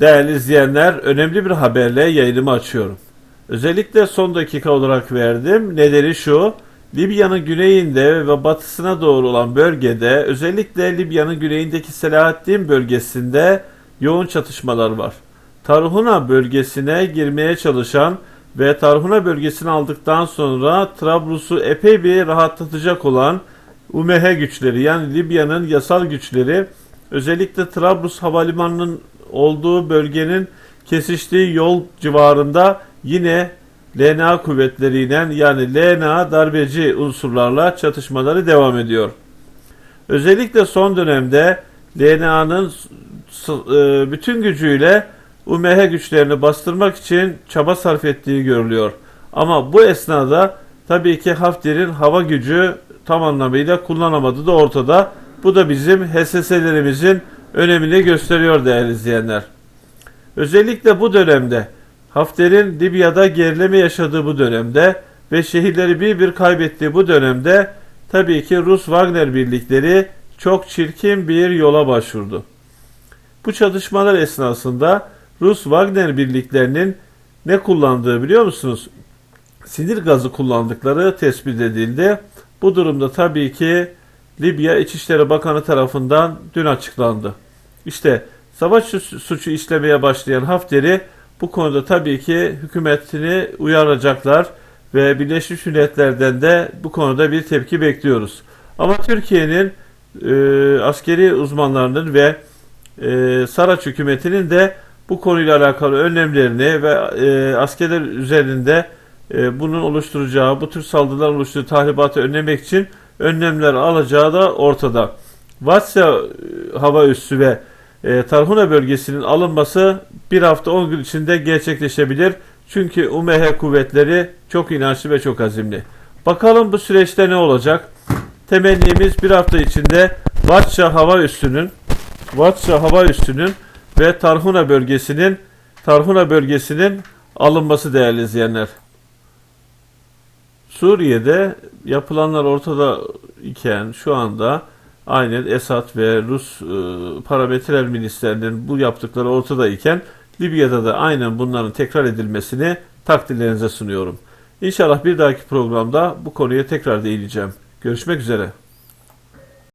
Değerli izleyenler, önemli bir haberle yayınımı açıyorum. Özellikle son dakika olarak verdim. Nedeni şu, Libya'nın güneyinde ve batısına doğru olan bölgede, özellikle Libya'nın güneyindeki Selahattin bölgesinde yoğun çatışmalar var. Tarhuna bölgesine girmeye çalışan ve Tarhuna bölgesini aldıktan sonra Trablus'u epey bir rahatlatacak olan UMH güçleri yani Libya'nın yasal güçleri özellikle Trablus havalimanının olduğu bölgenin kesiştiği yol civarında yine LNA kuvvetleriyle yani LNA darbeci unsurlarla çatışmaları devam ediyor. Özellikle son dönemde LNA'nın e, bütün gücüyle UMH güçlerini bastırmak için çaba sarf ettiği görülüyor. Ama bu esnada tabii ki Hafter'in hava gücü tam anlamıyla kullanamadığı da ortada. Bu da bizim HSS'lerimizin önemini gösteriyor değerli izleyenler. Özellikle bu dönemde Hafter'in Libya'da gerileme yaşadığı bu dönemde ve şehirleri bir bir kaybettiği bu dönemde tabii ki Rus Wagner birlikleri çok çirkin bir yola başvurdu. Bu çatışmalar esnasında Rus Wagner birliklerinin ne kullandığı biliyor musunuz? Sinir gazı kullandıkları tespit edildi. Bu durumda tabii ki Libya İçişleri Bakanı tarafından dün açıklandı. İşte savaş su- suçu işlemeye başlayan Hafter'i bu konuda tabii ki hükümetini uyaracaklar ve Birleşmiş Milletler'den de bu konuda bir tepki bekliyoruz. Ama Türkiye'nin e, askeri uzmanlarının ve e, Saraç hükümetinin de bu konuyla alakalı önlemlerini ve e, askerler üzerinde e, bunun oluşturacağı, bu tür saldırılar oluşturduğu tahribatı önlemek için önlemler alacağı da ortada. Vatsa e, hava üssü ve e, Tarhuna bölgesinin alınması bir hafta 10 gün içinde gerçekleşebilir. Çünkü UMH kuvvetleri çok inançlı ve çok azimli. Bakalım bu süreçte ne olacak? Temennimiz bir hafta içinde Vatsa hava üssünün Vatsa hava üssünün ve Tarhuna bölgesinin Tarhuna bölgesinin alınması değerli izleyenler. Suriye'de yapılanlar ortada iken şu anda aynen Esad ve Rus e, parametreler ministerlerinin bu yaptıkları ortada iken Libya'da da aynen bunların tekrar edilmesini takdirlerinize sunuyorum. İnşallah bir dahaki programda bu konuya tekrar değineceğim. Görüşmek üzere.